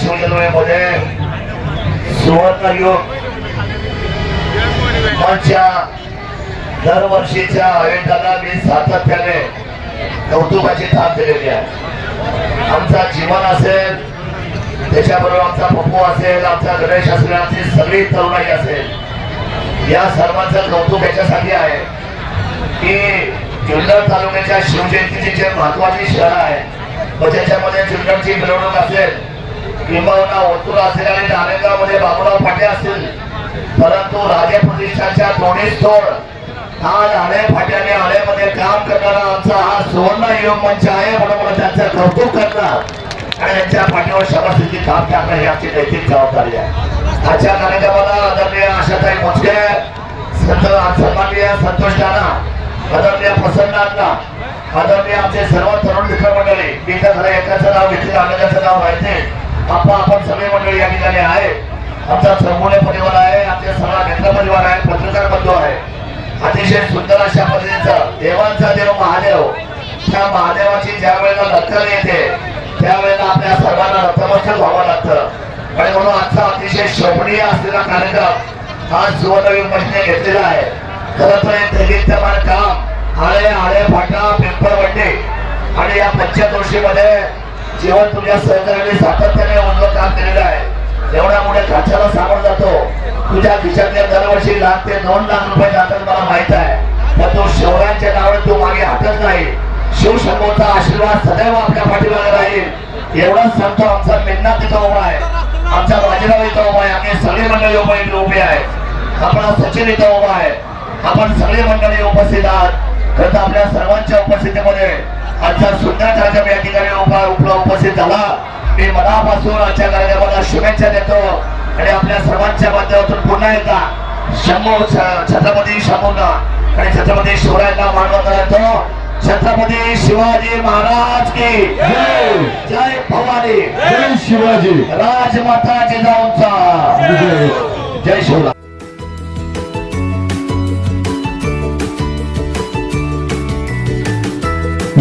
शिवजन्मेमध्ये सुवर्ण युग मंचच्या दरवर्षीच्या आयोजनाला मी सातत्याने कौतुकाची थाप दिलेली आहे. आमचा जीवन असेल त्याच्याबरोबर आमचा पप्पू असेल आमचा गणेश असेल आमची सगळी तरुणाई असेल. या सर्वांचं कौतुक याच्यासाठी आहे की जुन्नर तालुक्याच्या शिवजयंतीची जे महत्वाची शहर आहे व त्याच्यामध्ये जुन्नरची मिरवणूक असेल किंबहुना ओतूर असेल आणि नारायणगावमध्ये बाबूराव फाटे असतील. परंतु राजे प्रतिष्ठानच्या दोन्ही स्थळ आज आळे फाट्याने आळेमध्ये काम करणारा आमचा हा सुवर्ण योग मंच आहे म्हणून मला त्यांचं कौतुक करणार. आणि यांच्या पाठीवर शबस्थिती काम करणं ही आमची नैतिक जबाबदारी आहे. आजच्या कार्यक्रमाला आदरणीय आशाताई मोजके संत सन्माननीय संतोष दाना आदरणीय प्रसन्न अण्णा आदरणीय आमचे सर्व तरुण मित्र मंडळी मी तर एकाचं नाव घेतलं अनेकाचं नाव माहिती आता आपण सगळे मंडळी या ठिकाणी आहे. आमचा चौगुणे परिवार आहे आमच्या सगळा मित्र परिवार आहे पत्रकार बंधू आहे. अतिशय सुंदर अशा पद्धतीचा देवांचा देव महादेव. त्या महादेवाची ज्या वेळेला लक्कल येते त्यावेळेला आपल्या सर्वांना नतमस्तक व्हावं लागतं. आणि म्हणून आजचा अतिशय शोभनीय असलेला कार्यक्रम हा सुवर्णवीर मशीने घेतलेला आहे. खरं तर हे दैदित्यमान काम आळे आळे फाटा पिंपळवंडी आणि या पंचदोषीमध्ये जीवन तुझ्या सहकार्याने सातत्याने उन्नत काम केलेलं आहे. एवढ्या मोठ्या खाच्याला सामोर जातो. तुझ्या खिशातल्या दरवर्षी लाख ते दोन लाख रुपये जातात मला माहीत आहे. पण तो शौर्यांच्या नावाने तू मागे हटत नाही. शिवशंभूचा आशीर्वाद सदैव आपल्या पाठीमागे राहील. एवढंच सांगतो आमचा मेन्ना तिथं उभा आहे. आमचा बाजीराव इथं उभा आहे. आम्ही सगळी मंडळी उभा इथे उभी आहे. आपला सचिन इथं उभा आहे. आपण सगळी मंडळी उपस्थित आहात. खरं आपल्या सर्वांच्या उपस्थितीमध्ये कार्यक्रम या ठिकाणी उभा उपस्थित झाला. मी मनापासून आजच्या कार्यक्रमाला शुभेच्छा देतो. आणि आपल्या सर्वांच्या माध्यमातून पुन्हा एकदा शंभू छत्रपती शंभूंना आणि छत्रपती शिवरायांना मानवत येतो छत्रपती शिवाजी महाराज की जय भवानी. जय शिवाजी. राजमाता जिजाऊंचा. जय जय शिवराय.